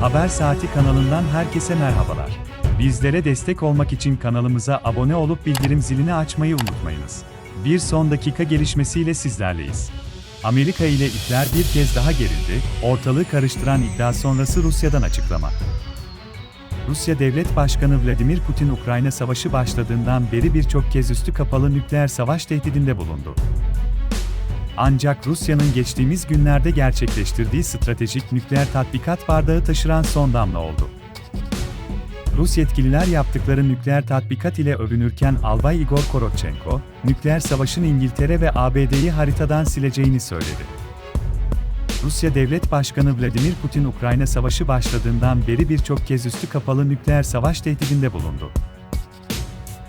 Haber Saati kanalından herkese merhabalar. Bizlere destek olmak için kanalımıza abone olup bildirim zilini açmayı unutmayınız. Bir son dakika gelişmesiyle sizlerleyiz. Amerika ile ipler bir kez daha gerildi, ortalığı karıştıran iddia sonrası Rusya'dan açıklama. Rusya Devlet Başkanı Vladimir Putin Ukrayna Savaşı başladığından beri birçok kez üstü kapalı nükleer savaş tehdidinde bulundu. Ancak Rusya'nın geçtiğimiz günlerde gerçekleştirdiği stratejik nükleer tatbikat bardağı taşıran son damla oldu. Rus yetkililer yaptıkları nükleer tatbikat ile övünürken Albay Igor Korotchenko, nükleer savaşın İngiltere ve ABD'yi haritadan sileceğini söyledi. Rusya Devlet Başkanı Vladimir Putin Ukrayna Savaşı başladığından beri birçok kez üstü kapalı nükleer savaş tehdidinde bulundu.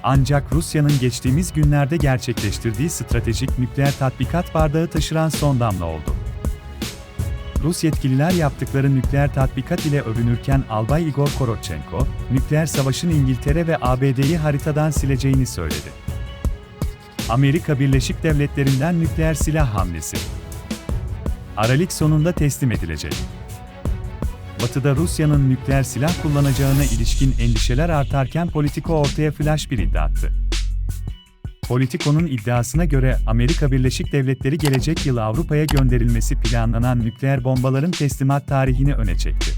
Ancak Rusya'nın geçtiğimiz günlerde gerçekleştirdiği stratejik nükleer tatbikat bardağı taşıran son damla oldu. Rus yetkililer yaptıkları nükleer tatbikat ile övünürken Albay Igor Korotchenko, nükleer savaşın İngiltere ve ABD'yi haritadan sileceğini söyledi. Amerika Birleşik Devletleri'nden nükleer silah hamlesi. Aralık sonunda teslim edilecek. Batı'da Rusya'nın nükleer silah kullanacağına ilişkin endişeler artarken Politico ortaya flash bir iddia attı. Politico'nun iddiasına göre Amerika Birleşik Devletleri gelecek yıl Avrupa'ya gönderilmesi planlanan nükleer bombaların teslimat tarihini öne çekti.